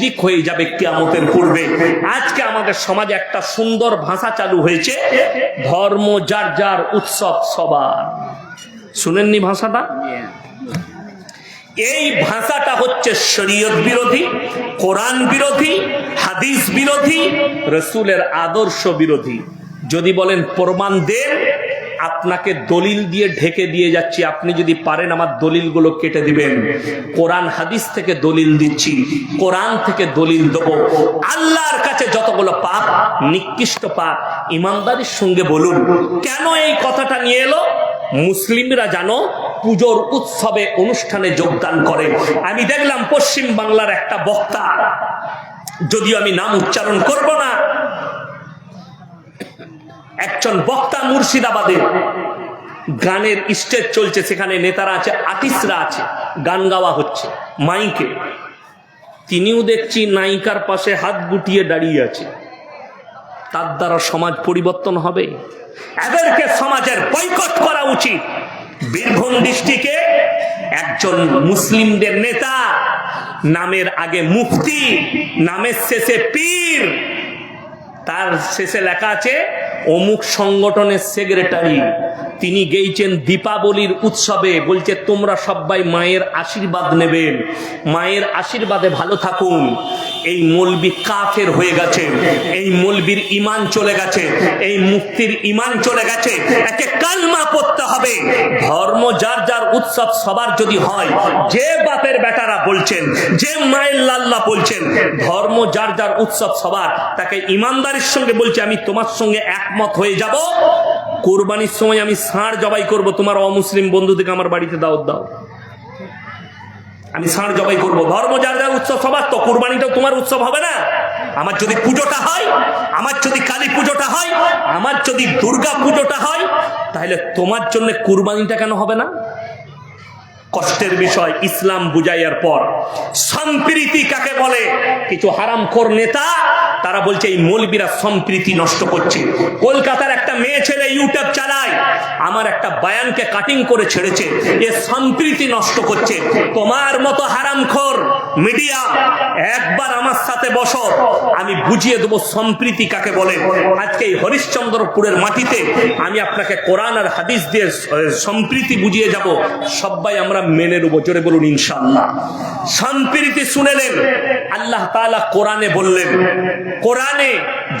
দিক হয়ে যাবে কিয়ামতের পূর্বে। আজকে আমাদের সমাজে একটা সুন্দর ভাষা চালু হয়েছে, ধর্ম যার যার উৎসব সবার। শুনেননি ভাষাটা? এই ভাষাটা হচ্ছে শরীয়ত বিরোধী, কোরআন বিরোধী, হাদিস বিরোধী, রসুলের আদর্শ বিরোধী। যদি বলেন প্রমাণ দেন আপনাকে দলিল দিয়ে ঢেকে দিয়ে যাচ্ছি। আপনি যদি পারেন আমার দলিলগুলো কেটে দিবেন। কোরআন হাদিস থেকে দলিল দিচ্ছি। কোরআন থেকে দলিল দেব। আল্লাহর কাছে যতগুলো পাপ, নিকৃষ্ট পাপ, ইমানদারির সঙ্গে বলুন, কেন এই কথাটা নিয়ে এলো? মুসলিমরা জানো, পুজোর উৎসবে অনুষ্ঠানে যোগদান করে। আমি দেখলাম পশ্চিম বাংলার একটা বক্তা, যদিও আমি নাম উচ্চারণ করব না একজন বক্তা মুর্শিদাবাদে গানের স্টেজ চলছে, সেখানে নেতারা আছে, আর্টিস্টরা আছে, গান গাওয়া হচ্ছে, মাইকে। তিনিও দেখছি নায়িকার পাশে হাত গুটিয়ে দাঁড়িয়ে আছে। তার দ্বারা সমাজ পরিবর্তন হবে। এদেরকে সমাজের বয়কট করা উচিত। বীরভূম ডিস্ট্রিক্টে একজন মুসলিমদের নেতা, নামের আগে মুফতি, নামের শেষে পীর। তার শেষে লেখা আছে অমুক সংগঠনের সেক্রেটারি, তিনি গেইছেন দীপাবলির উৎসবে, বলছে, তোমরা সবাই মায়ের আশীর্বাদ নেবেন। মায়ের আশীর্বাদে ভালো থাকুন। এই মলবি কাফের হয়ে গেছে, এই মলবির ইমান চলে গেছে, এই মুক্তির ইমান চলে গেছে। একে কালমা পড়তে হবে। ধর্ম যার যার উৎসব সবার যদি হয়, যে বাপের বেটারা বলছেন, যে মায়ের লাল্লা বলছেন, ধর্ম যার যার উৎসব সবার, তাকে ইমানদারির সঙ্গে বলছে, আমি তোমার সঙ্গে একমত হয়ে যাব। কোরবানির সময় আমি ষাঁড় জবাই করব, তোমার অমুসলিম বন্ধুদেরকে আমার বাড়িতে দাওয়াত দাও। আমি ষাঁড় জবাই করব। ধর্ম যার যার উৎসব, সবার তো কোরবানিটাও তোমার উৎসব হবে না। আমার যদি পুজোটা হয়, আমার যদি কালী পুজোটা হয়, আমার যদি দুর্গা পুজোটা হয়, তাহলে তোমার জন্য কুরবানিটা কেন হবে না? কষ্টের বিষয় ইসলাম বুঝাইয়ার পর সম্প্রীতি কাকে বলে? কিছু হারামখোর নেতা, তারা বলছে এই মৌলবীরা সম্প্রীতি নষ্ট করছে। কলকাতার একটা মেয়ে ছেলে ইউটিউব চালায়, আমার একটা বায়ানকে কাটিং করে ছেড়েছে, এ সম্প্রীতি নষ্ট করছে। তোমার মতো হারামখোর মিডিয়া একবার আমার সাথে বসো, আমি বুঝিয়ে দেবো সম্প্রীতি কাকে বলে। আজকে এই হরিশ্চন্দ্রপুরের মাটিতে আমি আপনাকে কোরআন আর হাদিস দিয়ে সম্প্রীতি বুঝিয়ে যাব। সবাই আমরা মেনে নেব জোরে বলুন ইনশাল্লাহ শুনে শুনেলেন আল্লাহ তাআলা কোরআনে বললেন, কোরআনে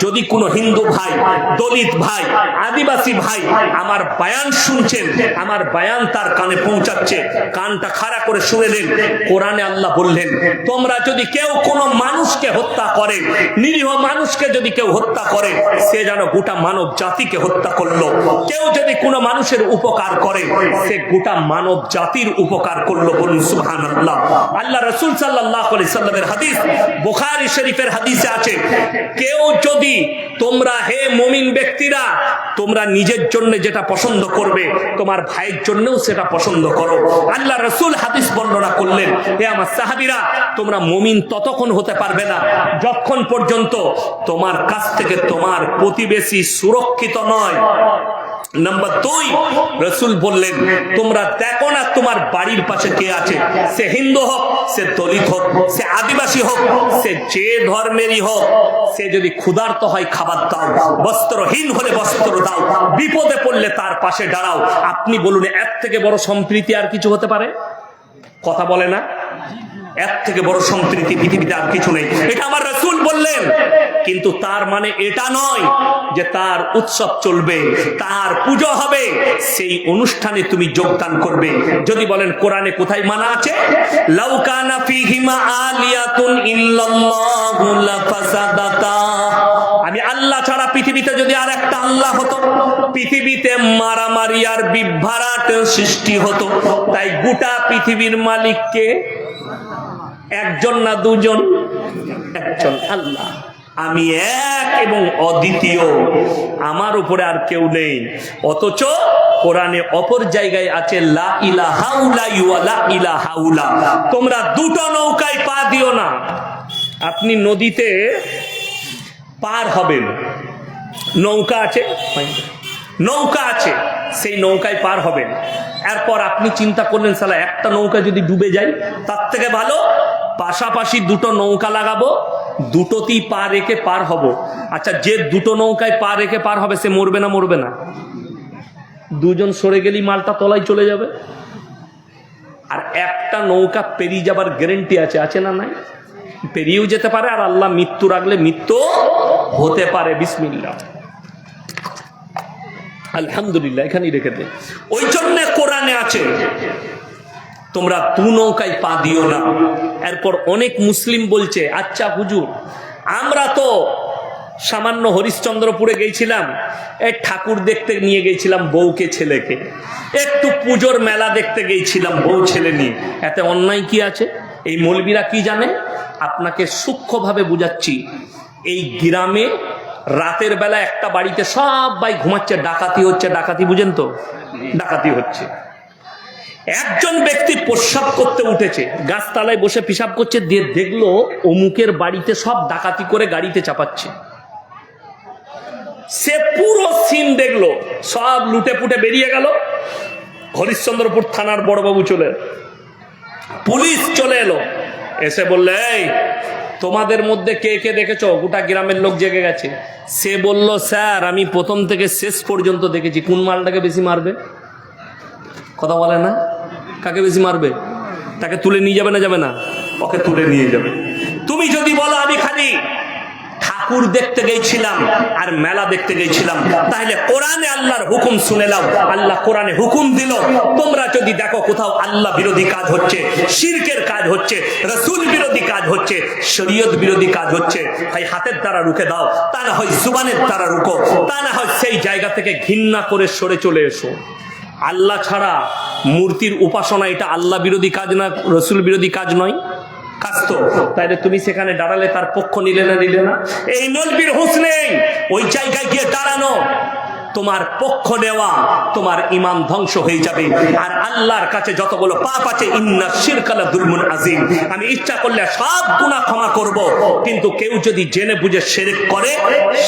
যদি কোনো হিন্দু ভাই, দলিত ভাই, আদিবাসী ভাই আমার বায়ান শুনছেন, আমার বায়ান তার কানে পৌঁছাচ্ছে, কানটা খাড়া করে শুনেলেন কোরআনে আল্লাহ বললেন, তোমরা যদি কেউ কোনো মানুষকে হত্যা করে, নিরীহ মানুষকে যদি কেউ হত্যা করে, সে যেন গোটা মানব জাতিকে হত্যা করল। কেউ যদি কোনো মানুষের উপকার করে, সে গোটা মানব জাতির উপকার করল বলুন সুবহান আল্লাহ আল্লাহ রসুল সাল্লাহ সাল্লামের হাদিস বুখারি শরীফের হাদিসে আছে, কেউ যদি তোমরা হে মমিন ব্যক্তিরা, তোমরা নিজের জন্য যেটা পছন্দ করবে, তোমার ভাইয়ের জন্যও সেটা পছন্দ করো। আল্লাহ রসুল হাদিস বর্ণনা করলেন, হে আমার সাহাবিরা, তোমরা মমিন ততক্ষণ হতে পারবে না, যতক্ষণ পর্যন্ত তোমার কাছ থেকে তোমার প্রতিবেশী সুরক্ষিত নয়। নাম্বার দুই, রসুল বললেন, তোমরা দেখো না তোমার বাড়ির পাশে কে আছে? সে হিন্দু হোক সে দলিত হোক, সে আদিবাসী হোক, সে যে ধর্মেরই হোক, সে যদি ক্ষুধার্ত হয়, খাবার দাও, বস্ত্রহীন হলে বস্ত্র দাও, বিপদে পড়লে তার পাশে দাঁড়াও। আপনি বলুন, এর থেকে বড় সম্প্রীতি আর কিছু হতে পারে? কথা বলে না? এর থেকে বড় সম্প্রীতি পৃথিবীতে আর কিছু নেই। এটা আমার রসুল বললেন। কিন্তু তার মানে এটা নয় যে তার উৎসব চলবে, তার পুজো হবে, সেই অনুষ্ঠানে তুমি যোগদান করবে। যদি বলেন কোরআনে কোথায় মানা আছে? লাউকানা ফিহিমা আলিয়াতুন ইল্লাল্লাহু লাফাসাদাতা। আমি আল্লাহ ছাড়া পৃথিবীতে যদি আর একটা আল্লাহ হতো, পৃথিবীতে মারামারি আর বিভ্রাট সৃষ্টি হতো। তাই গোটা পৃথিবীর মালিককে একজন না দুজন, একজন আল্লাহ। আমি এক এবং অদ্বিতীয়। আমার উপরে আর কেউ নেই। অথচ কোরআনে অপর জায়গায় আছে, লা ইলাহাউলা ইউয়া লা ইলাহাউলা তোমরা দুটো নৌকায় পা দিও না। আপনি নদীতে পার হবেন। নৌকা আছে? নৌকা আছে, সেই নৌকায় পার হবেন। এরপর আপনি চিন্তা করলেন, সালা, একটা নৌকা যদি ডুবে যায়, তার থেকে ভালো, পাশাপাশি দুটো নৌকা লাগাবো দুটোতেই পা রেখে পার হব। আচ্ছা যে দুটো নৌকায় পা রেখে পার হবে, সে মরবে না মরবে না? দুজন সরে গেলেই মালটা তলায় চলে যাবে? আর একটা নৌকা পেরিয়ে যাবার গ্যারেন্টি আছে আছে না নাই? পেরিয়েও যেতে পারে, আর আল্লাহ মৃত্যু রাখলে মৃত্যু হতে পারে বিসমিল্লা আলহামদুলিল্লাহ, এখানেই রেখে দে। ওই জন্য কোরআনে আছে তোমরা দু নৌকায় পা দিও না। এরপর অনেক মুসলিম বলছে আচ্ছা হুজুর, আমরা তো সামান্য হরিশ্চন্দ্রপুরে গেছিলাম এই ঠাকুর দেখতে নিয়ে গেছিলাম বউকে, ছেলেকে। একটু পুজোর মেলা দেখতে গেছিলাম বউ, ছেলে নিয়ে। এতে অন্যায় কি আছে? এই মলবিরা কি জানে? আপনাকে সূক্ষ্মভাবে বুঝাচ্ছি, এই গ্রামে রাতের বেলা একটা বাড়িতে সবাই ঘুমাচ্ছে, ডাকাতি হচ্ছে, ডাকাতি বুঝেন তো? ডাকাতি হচ্ছে। একজন ব্যক্তি প্রস্রাব করতে উঠেছে, গাছতলায় বসে পিসাব করছে, দিয়ে দেখল অমুকের বাড়িতে সব ডাকাতি করে গাড়িতে চাপাচ্ছে। সে পুরো সিন দেখল, সব লুটে পুটে বেরিয়ে গেল। হরিশ্চন্দ্রপুর থানার বড়বাবু চলে পুলিশ চলে এলো। এসে বললে, এই, তোমাদের মধ্যে কে কে দেখেছ? গোটা গ্রামের লোক জেগে গেছে। সে বলল, স্যার, আমি প্রথম থেকে শেষ পর্যন্ত দেখেছি। কোন মালটাকে বেশি মারবে? কথা বলে না? কাকে বেশি মারবে? তাকে তুলে নিয়ে যাবে না যাবে না? ওকে তুলে নিয়ে যাবে। তুমি যদি বলো আমি খালি ঠাকুর দেখতে গেছিলাম আর মেলা দেখতে গেছিলাম তাহলে কোরআনে আল্লাহর হুকুম শুনে নাও। আল্লাহ কোরআনে হুকুম দিল তোমরা যদি দেখো কোথাও আল্লাহ বিরোধী কাজ হচ্ছে শিরকের কাজ হচ্ছে রসুল বিরোধী কাজ হচ্ছে শরীয়ত বিরোধী কাজ হচ্ছে হয় হাতের দ্বারা রুখে দাও তা না হয় জুবানের দ্বারা রুকো তা না হয় সেই জায়গা থেকে ঘৃণা করে সরে চলে এসো। আল্লাহ ছাড়া মূর্তির উপাসনা এটা আল্লাহ বিরোধী কাজ না, রসুল বিরোধী কাজ নয়। কাজ তো। তাইলে তুমি সেখানে দাঁড়ালে তার পক্ষ নিলে না নিলে না। এই নলবির হোস নেই। ওই জায়গায় গিয়ে দাঁড়ানো। তোমার পক্ষ নেওয়া তোমার ইমান ধ্বংস হয়ে যাবে। আর আল্লাহর কাছে যতগুলো পাপ আছে, ইন্না শিরকালা দুলমুন আজিম আমি ইচ্ছা করলে সব গুনাহ ক্ষমা করব। কিন্তু কেউ যদি জেনে বুঝে শিরক করে,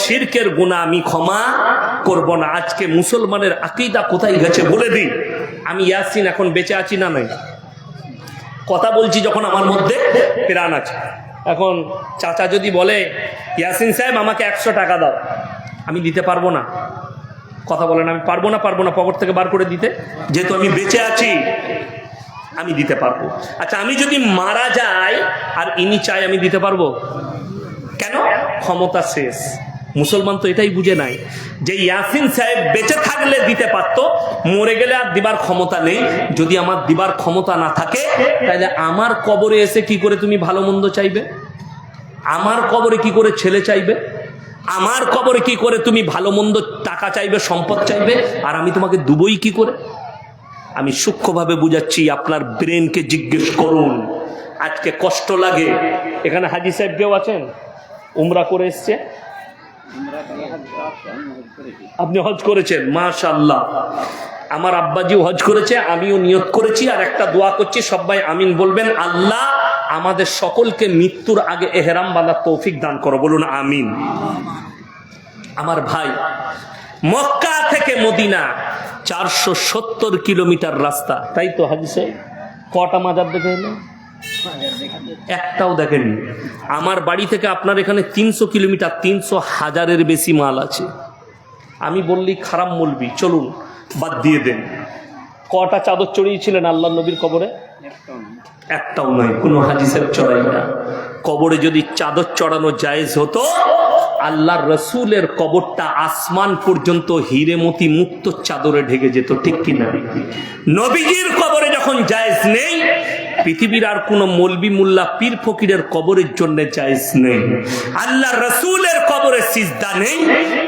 শিরকের গুনাহ আমি ক্ষমা করব না। আজকে মুসলমানের আকীদা কোথায় গেছে বলে দিই। আমি ইয়াসিন এখন বেঁচে আছি না নাই? কথা বলছি যখন আমার মধ্যে প্রাণ আছে। এখন চাচা যদি বলে, ইয়াসিন সাহেব, আমাকে একশো টাকা দাও। আমি দিতে পারব না। কথা বলেন, আমি পারব না পারব না পকেট থেকে বার করে দিতে। যেহেতু আমি বেঁচে আছি, আমি দিতে পারব। আচ্ছা আমি যদি মারা যাই, আর ইনি চাই আমি দিতে পারব? কেন? ক্ষমতা শেষ। মুসলমান তো এটাই বুঝে নাই যে ইয়াসিন সাহেব বেঁচে থাকলে দিতে পারত, মরে গেলে আর দিবার ক্ষমতা নেই। যদি আমার দিবার ক্ষমতা না থাকে, তাহলে আমার কবরে এসে কি করে তুমি ভালো মন্দ চাইবে? আমার কবরে কি করে ছেলে চাইবে? আমার কবরে কি করে তুমি ভালো মন্দ টাকা চাইবে, সম্পদ চাইবে? আর আমি তোমাকে দুবই কি করে? আমি সূক্ষ্মভাবে বুঝাচ্ছি, আপনার ব্রেনকে জিজ্ঞেস করুন। আজকে কষ্ট লাগে। এখানে হাজি সাহেব কেউ আছেন? উমরা করে এসছে। আপনি হজ করেছেন মাশাল্লাহ আমার আব্বাজিও হজ করেছে, আমিও নিয়ত করেছি, আর একটা দোয়া করছি সবাই আমিন বলবেন, আল্লাহ আমাদের সকলকে মৃত্যুর আগে এহেরাম বাঁধার তৌফিক দান করো, বলুন আমিন। আমার ভাই, মক্কা থেকে মদিনা চারশো সত্তর কিলোমিটার রাস্তা, তাই তো হাজি কটা মাজার দেখে এলেন একটাও দেখেননি। আমার বাড়ি থেকে আপনার এখানে তিনশো কিলোমিটার, তিনশো হাজারের বেশি মাল আছে। আমি বললি খারাপ বলবি, চলুন। বাদ দিয়ে দেন। কটা চাদর চড়িয়েছিলেন আল্লাহ নবীর কবরে? একটাও নয় কোনো হাজি সাহেব চড়াই না। কবরে যদি চাদর চড়ানো জায়েজ হতো আল্লাহ রসুলের কবরটা আসমান পর্যন্ত হিরেমতি মুক্ত চাদরে ঢেকে যেত ঠিক কিনা? নবীজির কবরে যখন জায়েজ নেই পৃথিবীর আর কোনো মলবি মুল্লা পীর ফকিরের কবরের জন্য জায়েজ নেই। আল্লাহ রসুলের কবরে সিজদা নেই।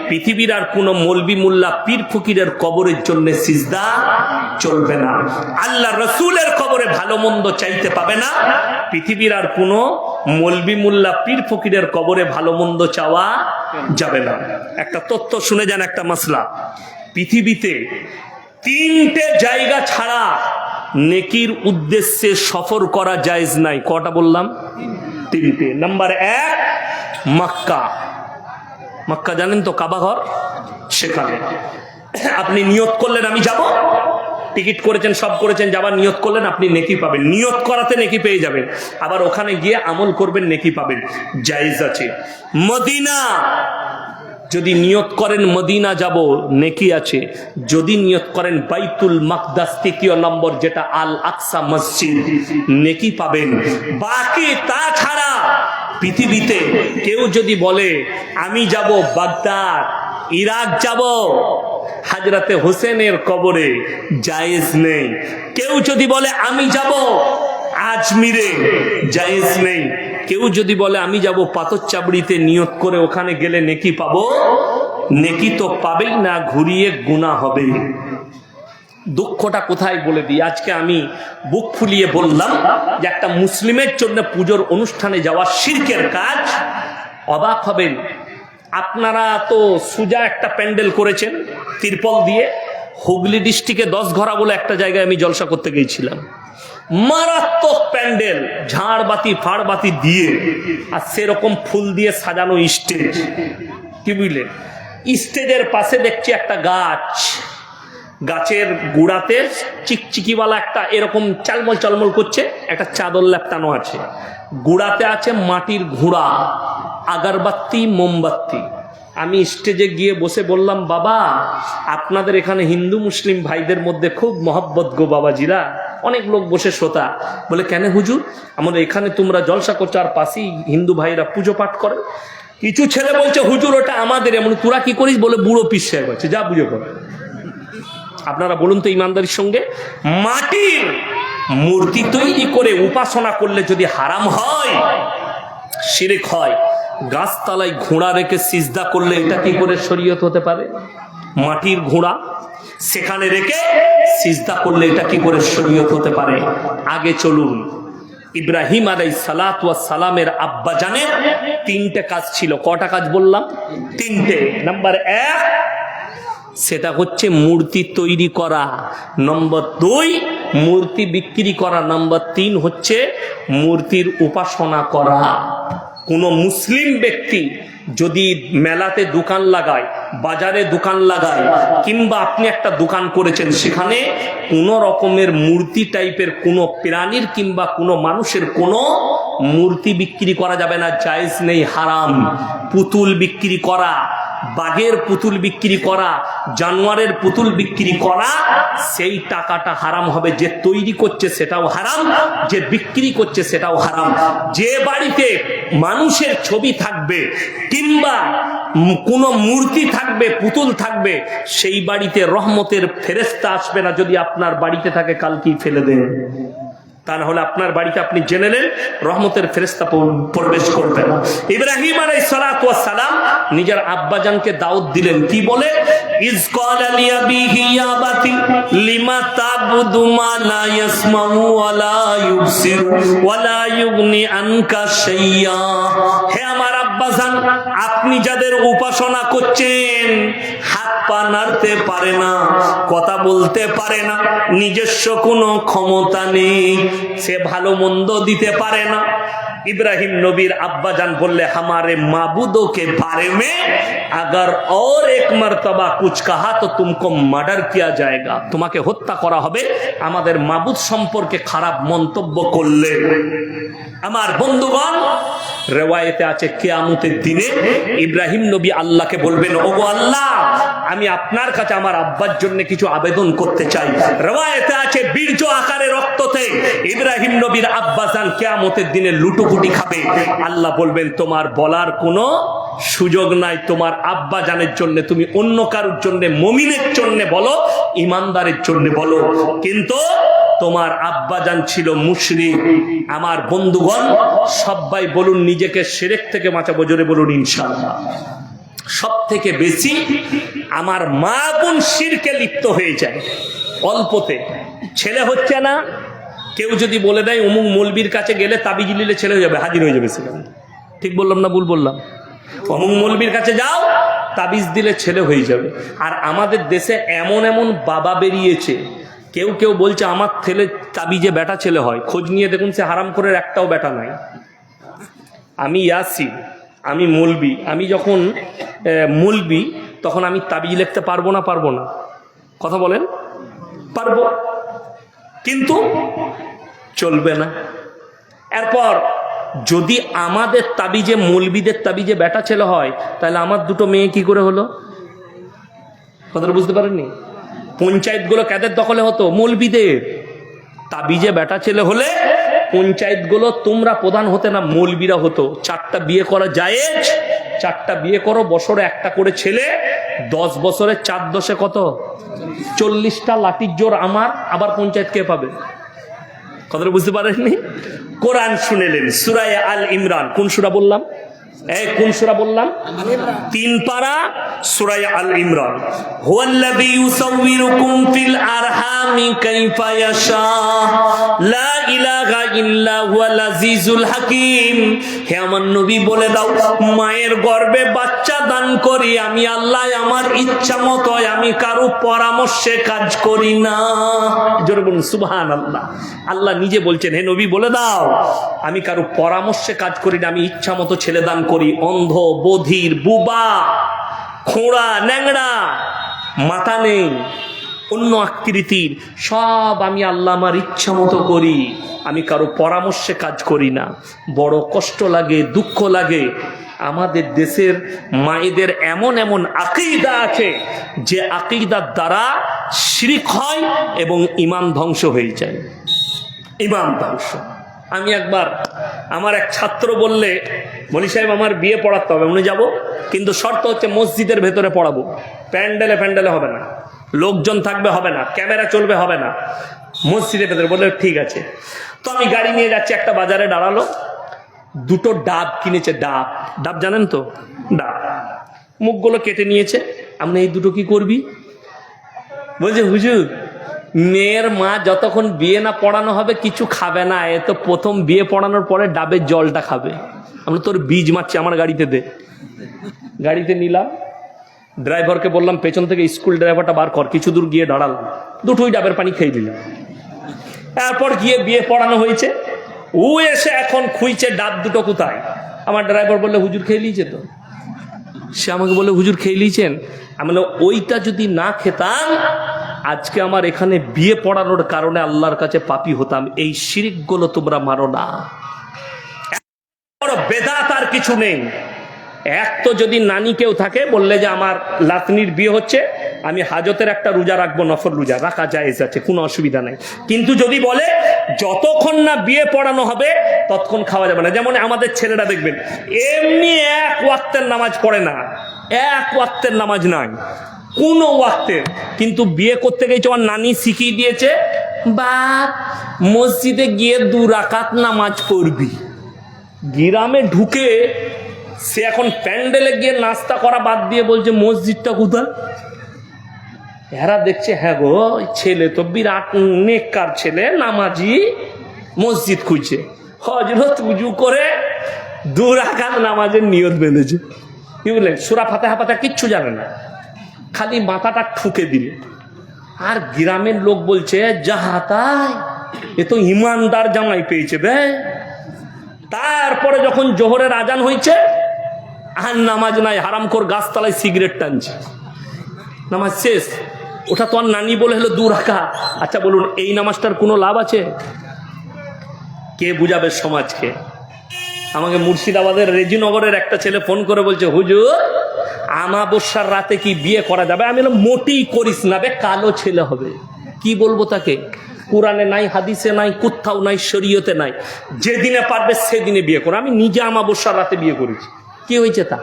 পৃথিবীর আর কোনো মলবি মুল্লা পীর ফকিরের কবরের জন্য সিজদা চলবে না। আল্লাহ রসুলের কবরে ভালো মন্দ চাইতে পাবে না। পৃথিবীর আর কোনো মলবি মুল্লা পীর ফকিরের কবরে ভালো মন্দ চাওয়া যাবে না। একটা তথ্য শুনে যান একটা মাসলা। পৃথিবীতে তিনটে জায়গা ছাড়া নেকির উদ্দেশ্যে সফর করা জায়েজ নাই। কটা বললাম? তিনটে। নাম্বার এক, মাক্কা। মাক্কা জানেন তো কাবাঘর সেখানে। আপনি নিয়ত করলেন আমি যাব। টিকিট করেছেন, সব করেছেন, যাবার নিয়ত করলেন, আপনি নেকি পাবেন। নিয়ত করাতে নেকি পেয়ে যাবেন। আবার ওখানে গিয়ে আমল করবেন, নেকি পাবেন। জায়েজ আছে। মদিনা। যদি নিয়ত করেন মদিনা যাব, নেকি আছে। যদি নিয়ত করেন বাইতুল মাকদাস তৃতীয় নম্বর, যেটা আল আকসা মসজিদ, নেকি পাবেন। বাকি তাছাড়া পৃথিবীতে কেউ যদি বলে, আমি যাব বাগদাদ, ইরাক যাব, হাজরাতে হোসেনের কবরে জায়েজ নেই। কেউ যদি বলে, আমি যাব, আজমিরে জায়েজ নেই। কেউ যদি বলে, আমি যাব পাথর চাবড়িতে নিয়ত করে ওখানে গেলে নেকি পাবো? নেকি তো পাবেই না, ঘুরিয়ে গুণা হবে। দুঃখটা কোথায় বলে দিই? আজকে আমি বুক ফুলিয়ে বললাম যে একটা মুসলিমের জন্য পুজোর অনুষ্ঠানে যাওয়া শিরকের কাজ, অবাক হবেন। আপনারা তো সুজা একটা প্যান্ডেল করেছেন তিরপল দিয়ে। হুগলি ডিস্ট্রিক্টে দশ ঘরা বলে একটা জায়গায় আমি জলসা করতে গিয়েছিলাম। মারাত্মক প্যান্ডেল, ঝাড়বাতি, ফাড়বাতি দিয়ে আর সেরকম ফুল দিয়ে সাজানো স্টেজ কি বুঝলেন? স্টেজের পাশে দেখছি একটা গাছ। গাছের গুড়াতে চিকচিকিওয়ালা একটা এরকম চালমল চলমল করছে, একটা চাদর ল্যাপটানো আছে। গুড়াতে আছে মাটির ঘোড়া, আগারবাতি, মোমবাতি। আমি স্টেজে গিয়ে বসে বললাম, বাবা, আপনাদের এখানে হিন্দু, মুসলিম ভাইদের মধ্যে খুব মহব্বত গো বাবাজিরা। অনেক লোক বসে শ্রোতা। বলে, কেন হুজুর? আমাদের এখানে তোমরা জলসা করছ আর পাশেই হিন্দু ভাইরা পুজো পাঠ করে। কিছু ছেলে বলছে, হুজুর, ওটা আমাদের। এমন তোরা কি করিস? বলে, বুড়ো পিস আছে, যা পুজো করে। আপনারা বলুন তো ইমানদারির সঙ্গে, মাটির মূর্তি তৈরি করে উপাসনা করলে যদি হারাম হয়, শিরেক হয়, গাছতলায় ঘোড়া রেখে সিজদা করলে এটা কি করে শরীয়ত হতে পারে? মাটির ঘোড়া সেখানে রেখে সিজদা করলে এটা কি করে শরীয়ত হতে পারে? আগে চলুন। ইব্রাহিম আলাই সালাত সালামের আব্বা জানের তিনটে কাজ ছিল। কটা কাজ বললাম? তিনটে। নাম্বার এক, সেটা হচ্ছে মূর্তি তৈরি করা। নম্বর দুই, মূর্তি বিক্রি করা। নম্বর তিন হচ্ছে মূর্তির উপাসনা করা। কোনো মুসলিম ব্যক্তি যদি মেলাতে দোকান লাগায়, বাজারে দোকান লাগায়, কিংবা আপনি একটা দোকান করেছেন, সেখানে কোনো রকমের মূর্তি টাইপের কোনো প্রাণীর কিংবা কোনো মানুষের কোনো মূর্তি বিক্রি করা যাবে না, জায়জ নেই, হারাম। পুতুল বিক্রি করা বাঘের পুতুল বিক্রি করা, জানোয়ারের পুতুল বিক্রি করা, সেই টাকাটা হারাম হবে। যে তৈরি করছে সেটাও হারাম, যে বিক্রি করছে সেটাও হারাম। যে বাড়িতে মানুষের ছবি থাকবে কিংবা কোনো মূর্তি থাকবে, পুতুল থাকবে, সেই বাড়িতে রহমতের ফেরেস্তা আসবে না যদি আপনার বাড়িতে থাকে, কালকেই ফেলে দেন তা না হলে আপনার বাড়িতে আপনি জেনে নেন, রহমতের ফেরেস্তা প্রবেশ করবে না ইব্রাহিম আলাই সালাম নিজের আব্বাজানকে দাউদ দিলেন। কি বলে? আমার আব্বাজান, আপনি যাদের উপাসনা করছেন পানাতে পারে না, কথা বলতে পারে না, নিজস্ব কোনো ক্ষমতা নেই, সে ভালো মন্দ দিতে পারে না। ইব্রাহিম নবীর আব্বা যান বললে, হামারে মাবুদ ওকে বারে মে, আগার ওর এক মারতবা কুচ কাহা তো তুমকো মার্ডার কিয়া যায়গা তোমাকে হত্যা করা হবে, আমাদের মাবুদ সম্পর্কে খারাপ মন্তব্য করলে। আমার বন্ধুগণ, রেওয়ায়েতে আছে কেয়ামতের দিনে, ইব্রাহিম নবী আল্লাহকে বলবেন, ওগো আল্লাহ আমি আপনার কাছে আমার আব্বার জন্য কিছু আবেদন করতে চাই। রেওয়ায়েতে আছে বীর্য আকারে রক্ততে। ইব্রাহিম নবীর আব্বাসান কেয়ামতের দিনে লুটুপুটি খাবে। আল্লাহ বলবেন, তোমার বলার কোনো সুযোগ নাই। তোমার আব্বা জানের জন্য, তুমি অন্য কারোর জন্য, মমিনের জন্য বলো, ইমানদারের জন্য বলো। কিন্তু তোমার আব্বাজান ছিল মুশরিক। আমার বন্ধুগণ সবাই বলুন, নিজেকে সেরেক থেকে বাঁচাবো, জোরে বলুন, ইনশাআল্লাহ। সব থেকে বেশি আমার মা বোন শিরকে লিপ্ত হয়ে যায় অল্পতে। ছেলে হচ্ছে না, কেউ যদি বলে দেয় অমুক মলবির কাছে গেলে তাবিজ নিলে ছেলে হয়ে যাবে, হাজির হয়ে যাবে সেখানে। ঠিক বললাম না, ভুল বললাম? অমুক মলবির কাছে যাও, তাবিজ দিলে ছেলে হয়ে যাবে। আর আমাদের দেশে এমন এমন বাবা বেরিয়েছে, কেউ কেউ বলছে, আমার ছেলে তাবিজে বেটা ছেলে হয়। খোঁজ নিয়ে দেখুন, সে হারাম করে একটাও বেটা নাই। আমি ইয়াসি আমি মলবি, আমি যখন মলবি, তখন আমি তাবিজ লিখতে পারব না পারব না। কথা বলেন? পারব। কিন্তু চলবে না। এরপর, যদি আমাদের তাবিজে, মৌলবিদের তাবিজে বেটা ছেলে হয়, তাহলে আমার দুটো মেয়ে কি করে হলো? কথাটা বুঝতে পারেননি? পঞ্চায়েতগুলো কাদের দখলে হতো? মৌলবিদের। তাবিজে বেটা ছেলে হলে পঞ্চায়েতগুলো তোমরা প্রধান হতে না মৌলবিরা হতো। চারটা বিয়ে করা যায়। চারটা বিয়ে করো, বছরে একটা করে ছেলে, দশ বছরে চার দশে কত? চল্লিশটা লাঠির জোর আমার, আবার পঞ্চায়েত কে পাবে? কথাটা বুঝতে পারেননি? কোরআন শুনে শুনেলেন সুরায় আল ইমরান। কোন সুরা বললাম? কোন সুরা বললাম? তিন পারা আল ইমরান। হুয়াল্লাযী ইউসাউবিরুকুম ফিল আরহামি কাইফা ইয়াশা। লা ইলাহা ইল্লা হুয়াল আজিজুল হে আমার নবী, বলে দাও, মায়ের গর্ভে বাচ্চা দান করি, আমি আল্লাহ আমার ইচ্ছা মতো, আমি কারও পরামর্শে কাজ করি না। জোরে বলুন সুবহান আল্লাহ আল্লাহ নিজে বলছেন, হে নবী, বলে দাও, আমি কারও পরামর্শে কাজ করি না, আমি ইচ্ছা মতো ছেলে দান করি অন্ধ বধির বুবা, খোঁড়া ন্যাংড়া, মাথা নেই, অন্য আকৃতির, সব আমি আল্লাহ আমার ইচ্ছা মতো করি, আমি কারও পরামর্শে কাজ করি না, বড় কষ্ট লাগে, দুঃখ লাগে, আমাদের দেশের মায়েদের এমন এমন আকিদা আছে, যে আকিদার দ্বারা শিরিক হয় এবং ইমান ধ্বংস হয়ে যায় ইমান ধ্বংস। আমি একবার আমার এক ছাত্র বললে মনি সাহেব, আমার বিয়ে পড়াতে হবে, উনি যাব, কিন্তু শর্ত হচ্ছে মসজিদের ভেতরে পড়াবো। প্যান্ডেলে প্যান্ডেলে হবে না। লোকজন থাকবে, হবে না। ক্যামেরা চলবে, হবে না। মসজিদের ভেতরে বললে, ঠিক আছে। তো আমি গাড়ি নিয়ে যাচ্ছি, একটা বাজারে দাঁড়াল। দুটো ডাব কিনেছে, ডাব। ডাব জানেন তো? ডাব। মুখগুলো কেটে নিয়েছে। আপনি এই দুটো কি করবি? বলছে, হুজুর মেয়ের মা যতক্ষণ বিয়ে না পড়ানো হবে, কিছু খাবে না। এ তো প্রথম বিয়ে পড়ানোর পরে ডাবের জলটা খাবে। আমরা তোর বীজ মারছি, আমার গাড়িতে দে। গাড়িতে নিলাম। ড্রাইভারকে বললাম, পেছন থেকে স্কুল ড্রাইভারটা বার কর, কিছু দূর গিয়ে দাঁড়ালাম। দুটোই ডাবের পানি খেয়ে দিলাম তারপর গিয়ে বিয়ে পড়ানো হয়েছে। ও এসে এখন খুঁজছে, ডাব দুটো কোথায়? আমার ড্রাইভার বললে, হুজুর খেয়ে নিয়েছে তো? সে আমাকে বলে হুজুর খেয়ে নিয়েছেন? আমি ওইটা যদি না খেতাম আজকে আমার এখানে বিয়ে পড়ানোর কারণে আল্লাহর কাছে পাপি হতাম। এই শিরিকগুলো তোমরা মারো না। বেদাত আর কিছু নেই। এক তো যদি নানি কেউ থাকে, বললে যে আমার লাতনির বিয়ে হচ্ছে, আমি হাজতের একটা রোজা রাখব নফর রোজা, রাখা যায় আছে, কোনো অসুবিধা নাই। কিন্তু যদি বলে, যতক্ষণ না বিয়ে পড়ানো হবে, ততক্ষণ খাওয়া যাবে না। যেমন আমাদের ছেলেরা দেখবেন, এমনি এক ওয়াক্তের নামাজ পড়ে না। এক ওয়াক্তের নামাজ নাই। কোনো ওয়াক্তের। কিন্তু বিয়ে করতে গেছে আমার নানি শিখিয়ে দিয়েছে, বা মসজিদে গিয়ে দু রাকাত নামাজ পড়বি। গ্রামে ঢুকে সে এখন প্যান্ডেলে গিয়ে নাস্তা করা বাদ দিয়ে বলছে, মসজিদটা কোথায়? এরা দেখছে হ্যাঁ গো ছেলে তো বিরাট নেককার ছেলে, নামাজি মসজিদ খুঁজছে। হজরত উজু করে দু রাখাত নামাজের নিয়ত বেঁধেছে। কি বললেন? সুরা ফাতে হাফাতে কিচ্ছু জানে না। খালি মাথাটা ঠুকে দিলে। আর গ্রামের লোক বলছে, যাহা তাই, এ তো ইমানদার জামাই পেয়েছে বে। তারপরে যখন জোহরের আজান হয়েছে আর নামাজ নাই, হারামখোর গাছতলায় সিগারেট টানছে। নামাজ শেষ। ওটা তো আর নানি বলে হলো দু রাখা। আচ্ছা বলুন, এই নামাজটার কোনো লাভ আছে? কে বুঝাবে সমাজকে? আমাকে মুর্শিদাবাদের রেজিনগরের একটা ছেলে ফোন করে বলছে, হুজুর আমাবস্যার রাতে কি বিয়ে করা যাবে? আমি মোটি মোটেই করিস না বে, কালো ছেলে হবে। কি বলব তাকে? কোরআনে নাই, হাদিসে নাই, কোথাও নাই, শরীয়তে নাই। যেদিনে পারবে সেদিনে বিয়ে করো। আমি নিজে আমাবস্যার রাতে বিয়ে করেছি। কি হয়েছে তা?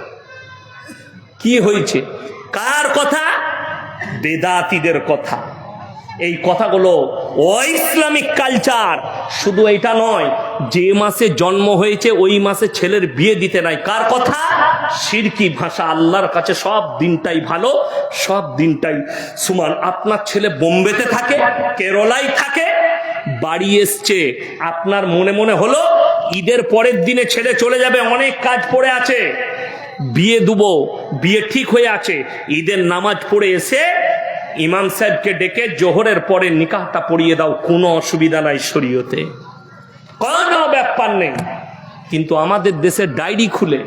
কি হয়েছে? কার কথা? বেদাতিদের কথা। এই কথাগুলো ইসলামিক কালচার। শুধু এটা নয়, যে মাসে জন্ম হয়েছে, ওই মাসে ছেলের বিয়ে দিতে নাই। কার কথা? সিরকি ভাষা, আল্লাহর কাছে সব দিনটাই ভালো, সব দিনটাই সুমান। আপনার ছেলে বোম্বেতে থাকে, কেরলায় থাকে, বাড়ি এসছে। আপনার মনে মনে হলো, ঈদের পরের দিনে ছেলে চলে যাবে, অনেক কাজ পড়ে আছে। বিয়ে দুবো, বিয়ে ঠিক হয়ে আছে। ঈদের নামাজ পড়ে এসে ইমাম সাহেবকে ডেকে জোহরের পরে নিকাহটা পড়িয়ে দাও, কোনো অসুবিধা নাই শরীয়তে। কোনো ব্যাপার নেই। কিন্তু আমাদের দেশের ডায়েরি খুলে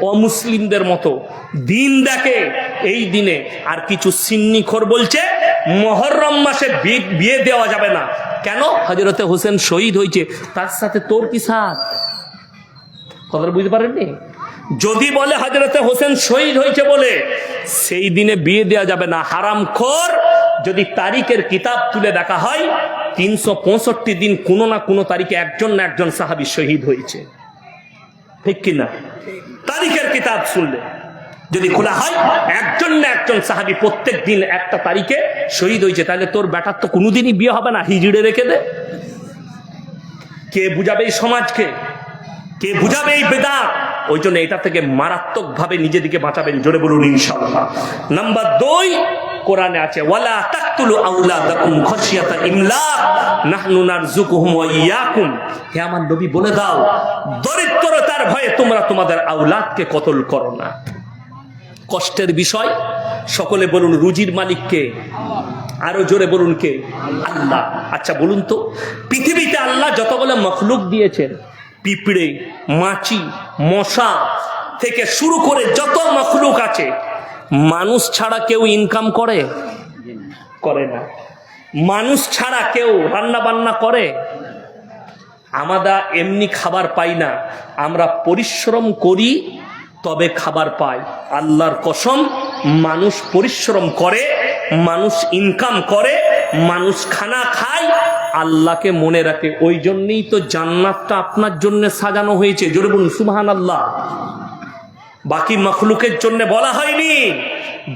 অমুসলিমদের মতো দিন দেখে এই দিনে আর কিছু সিন্নিখোর বলছে, মহরম মাসে বিয়ে দেওয়া যাবে না। কেন? হজরতে হোসেন শহীদ হয়েছে, তার সাথে তোর কি সাথ? কথাটা বুঝতে পারেননি? যদি বলে হজরতে হোসেন শহীদ হয়েছে বলে, সেই দিনে বিয়ে দেওয়া যাবে না। হারাম খোর, যদি তারিখের কিতাব তুলে দেখা হয়, তিনশো পঁয়ষট্টি দিন কোনো না কোনো তারিখে একজন না একজন সাহাবি শহীদ হয়েছে। ঠিক কিনা তারিখের কিতাব শুনলে। যদি খোলা হয়, একজন না একজন সাহাবি প্রত্যেক দিন একটা তারিখে শহীদ হয়েছে, তাহলে তোর বেটার তো কোনোদিনই বিয়ে হবে না, হিজড়ে রেখে দে। কে বুঝাবে এই সমাজকে? কে বুঝাবে এই বেদাত? ওই জন্য এটা থেকে মারাত্মক ভাবে নিজেদিকে বাঁচাবেন, জোরে বলুন ইনশাআল্লাহ। নাম্বার দুই, কোরআনে আছে, ওয়ালা তাকতুলু আউলাদাকুম খাশিয়াতা ইমলাক, নাহনু নারযুকুহুম ওয়া হে আমার নবী, বলে দাও, দরিদ্রতার ভয়ে তোমরা তোমাদের আউলাদকে কতল করো না। কষ্টের বিষয়, সকলে বলুন রুজির মালিককে, আরও জোরে বলুন কে? আল্লাহ। আচ্ছা বলুন তো, পৃথিবীতে আল্লাহ যতগুলো মখলুক দিয়েছেন পিঁপড়ে, মাছি, মশা থেকে শুরু করে যত মখলুক আছে, মানুষ ছাড়া কেউ ইনকাম করে? করে না। মানুষ ছাড়া কেউ রান্না বান্না করে? আমরা এমনি খাবার পাই না। আমরা পরিশ্রম করি, তবে খাবার পাই। আল্লাহর কসম, মানুষ পরিশ্রম করে, মানুষ ইনকাম করে, মানুষ খানা খায় আল্লাহকে মনে রাখে। ওই জন্যই তো জান্নাতটা আপনার জন্য সাজানো হয়েছে। জোরে বলুন সুবহান আল্লাহ বাকি মখলুকের জন্য বলা হয়নি।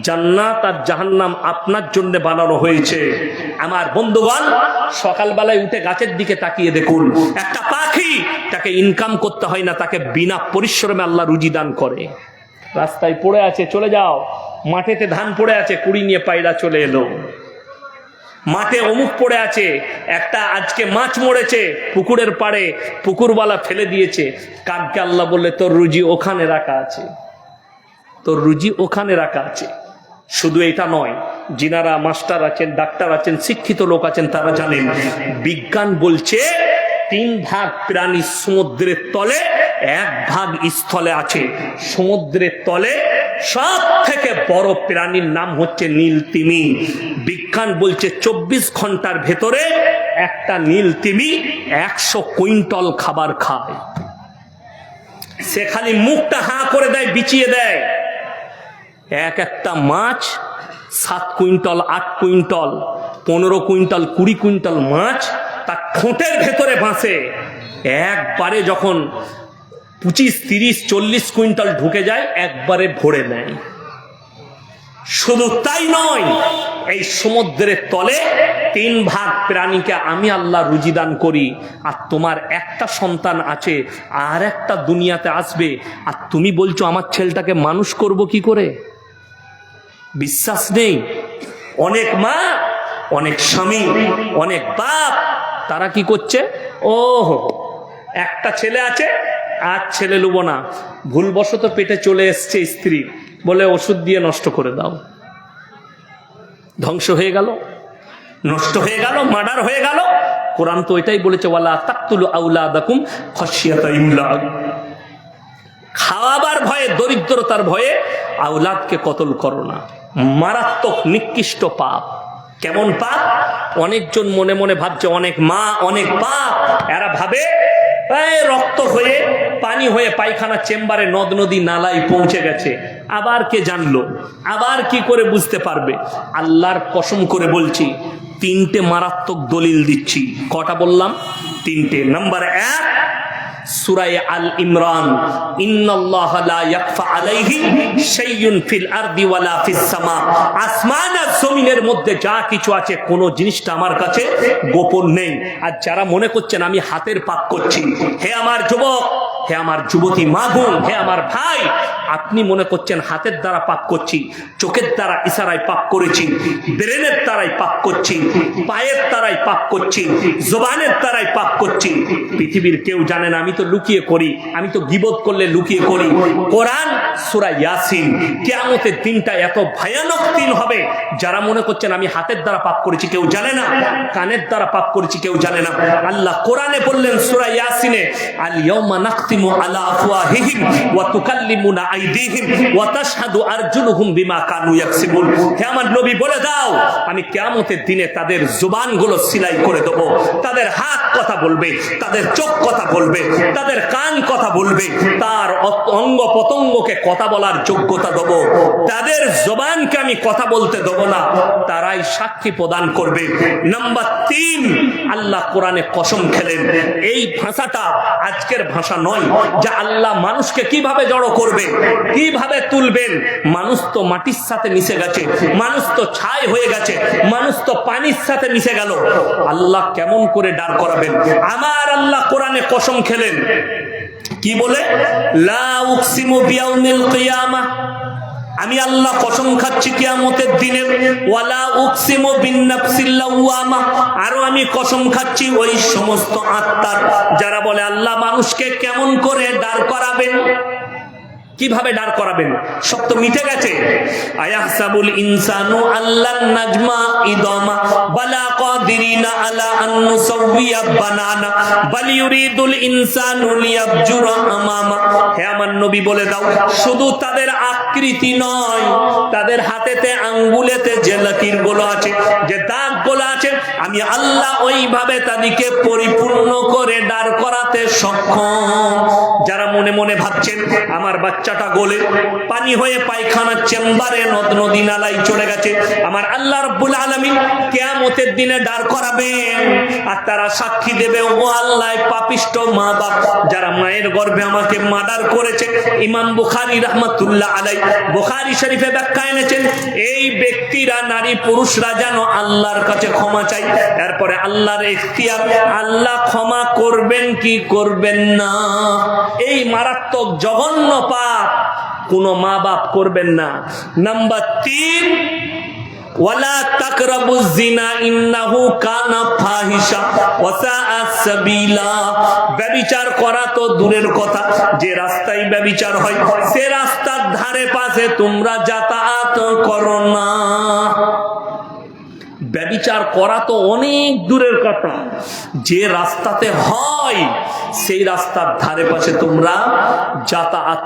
জান্নাত আর জাহান্নাম আপনার জন্য বানানো হয়েছে। আমার বন্ধুগণ, সকালবেলায় উঠে গাছের দিকে তাকিয়ে দেখুন। একটা পাখি, তাকে ইনকাম করতে হয় না, তাকে বিনা পরিশ্রমে আল্লাহ রুজি দান করে। রাস্তায় পড়ে আছে, চলে যাও। মাঠেতে ধান পড়ে আছে, কুড়ি নিয়ে পায়রা চলে এলো। মাঠে অমুক পড়ে আছে, একটা আজকে মাছ মরেছে, পুকুরের পাড়ে পুকুরওয়ালা ফেলে দিয়েছে। কাককে আল্লাহ বললে, তোর রুজি ওখানে রাখা আছে। তোর রুজি ওখানে রাখা আছে। শুধু এটা নয় যিনারা মাস্টার আছেন, ডাক্তার আছেন, শিক্ষিত লোক আছেন, তারা জানেন, বিজ্ঞান বলছে তিন ভাগ প্রাণী সমুদ্রের তলে, এক ভাগ স্থলে আছে। সমুদ্রের তলে সব থেকে বড় প্রাণীর নাম হচ্ছে নীল তিমি। বিজ্ঞান বলছে চব্বিশ ঘণ্টার ভেতরে একটা নীল তিমি একশো কুইন্টল খাবার খায়। সে খালি মুখটা হাঁ করে দেয় বিচিয়ে দেয়। এক একটা মাছ সাত কুইন্টল, আট কুইন্টল, পনেরো কুইন্টল, কুড়ি কুইন্টল মাছ তার ঠোঁটের ভেতরে বাঁচে একবারে যখন পঁচিশ, তিরিশ, চল্লিশ কুইন্টাল ঢুকে যায়, একবারে ভরে নেয়। শুধু তাই নয়, এই সমুদ্রের তলে তিন ভাগ প্রাণীকে আমি আল্লাহ রুজিদান করি, আর তোমার একটা সন্তান আছে, আর একটা দুনিয়াতে আসবে, আর তুমি বলছো আমার ছেলেটাকে মানুষ করব কি করে? বিশ্বাস নেই। অনেক মা, অনেক স্বামী, অনেক বাপ, তারা কি করছে? ও একটা ছেলে আছে আর ছেলে লুব না। ভুলবশত পেটে চলে এসছে স্ত্রী। বলে ওষুধ দিয়ে নষ্ট করে দাও। ধ্বংস হয়ে গেল। নষ্ট হয়ে গেল, মার্ডার হয়ে গেল। কোরআন তো এটাই বলেছে, ওয়ালা তাকতুলু খাওয়াবার ভয়ে, দরিদ্রতার ভয়ে আউলাদকে কতল করো না। মারাত্মক, নিকৃষ্ট পাপ। কেমন পাপ? অনেকজন মনে মনে ভাবছে, অনেক মা, অনেক পাপ এরা ভাবে রক্ত হয়ে পানি হয়ে পায়খানা চেম্বারে নদ নদী নালায় পৌঁছে গেছে। আবার কে জানলো? আবার কি করে বুঝতে পারবে? আল্লাহর কসম করে বলছি, তিনটে মারাত্মক দলিল দিচ্ছি। কটা বললাম? তিনটে। নাম্বার এক আল ইমরান আসমান আর মধ্যে যা কিছু আছে, কোন জিনিসটা আমার কাছে গোপন নেই। আর যারা মনে করছেন আমি হাতের পাক করছি, হে আমার যুবক হে আমার যুবতী মাগুন হে আমার ভাই, আপনি মনে করছেন হাতের দ্বারা পাপ করছি, চোখের দ্বারা ইশারায় পাপ করেছি, ব্রেনের দ্বারাই পাপ করছি, পায়ের দ্বারাই পাপ করছি, জবানের দ্বারাই পাপ করছি। পৃথিবীর কেউ জানে না, আমি তো লুকিয়ে করি আমি তো গিবত করলে লুকিয়ে করি কোরআন সুরা ইয়াসিন, কেয়ামতের দিনটা এত ভয়ানক দিন হবে, যারা মনে করছেন আমি হাতের দ্বারা পাপ করেছি, কেউ জানে না, কানের দ্বারা পাপ করেছি, কেউ জানে না। আল্লাহ কোরআনে বললেন সুরা ইয়াসিনে আল ইয়াউমা নাখতিমু আলা আফওয়াহিহিম ওয়া তুকাল্লিমুনা আইদিহিম ওয়া তাশহাদু আরজুলুহুম বিমা কানু নবী বলে দাও, আমি কিয়ামতের দিনে তাদের জুবানগুলো সিলাই করে দেবো। তাদের হাত কথা বলবে, তাদের চোখ কথা বলবে, তাদের কান কথা বলবে, তার অঙ্গ পতঙ্গকে কথা বলার যোগ্যতা দেবো। তাদের জবানকে আমি কথা বলতে দেবো না, তারাই সাক্ষী প্রদান করবে। নাম্বার তিন, আল্লাহ কোরআনে কসম খেলেন। এই ভাষাটা আজকের ভাষা নয় যে আল্লাহ মানুষকে কীভাবে জড়ো করবে, কীভাবে তুলবেন, মানুষ তো মাটির সাথে মিশে গেছে, মানুষ তো ছাই হয়ে গেছে, মানুষ তো পানির সাথে মিশে গেল। আল্লাহ কেমন করে ডার করাবেন? আমার আল্লাহ কোরআনে কসম খেলেন। কি বলে? লা উকসিমু বিয়াউমিল কিয়ামা। আমি আল্লাহ কসম খাচ্ছি কিয়ামতের দিনে ওয়ালা উকসিম বিন্নাফসিল লাওয়ামা। আরও আমি কসম খাচ্ছি ওই সমস্ত আত্মার, যারা বলে আল্লাহ মানুষকে কেমন করে দাঁড় করাবেন? কীভাবে দাঁড় করাবেন? সব তো মিটে গেছে। আল্লাহ নাজমা ইদমা আলা বাল দাও, শুধু তাদের আকৃতি নয়, তাদের হাতেতে আঙ্গুলেতে আছে, যে দাগ আছে, আমি আল্লাহ ওইভাবে তাদেরকে পরিপূর্ণ করে দাঁড় করাতে সক্ষম। যারা মনে মনে ভাবছেন, আমার বাচ্চাটা গোলে পানি হয়ে পায়খানার চেম্বারে নদ নদী নালাই চলে গেছে। আমার আল্লাহ রব্বুল আলমী কেয়ামতের দিনে দাঁড় করাবেন। আর তারা সাক্ষী দেবে, ও আল্লাহ পাপিষ্ট মা বাপ যারা মায়ের গর্ভে আমাকে মার্ডার করেছে। ইমাম বুখারি রহমতুল্লাহ আলাই বুখারি শরীফে ব্যাখ্যা এনেছেন, এই ব্যক্তিরা নারী পুরুষরা যেন আল্লাহর কাছে ক্ষমা চাই এরপরে আল্লাহর এখতিয়ার আল্লাহ ক্ষমা করবেন কি করবেন না? এই মারাত্মক জঘন্য পাপ কোনো মা বাপ করবেন না। নাম্বার তিন করা তো দূরের কথা, যে রাস্তায় হয়, সে রাস্তার ধারে পাশে তোমরা যাতায়াত করো না। ব্যবিচার করা তো অনেক দূরের কথা, যে রাস্তাতে হয়, সেই রাস্তার ধারে পাশে তোমরা যাতায়াত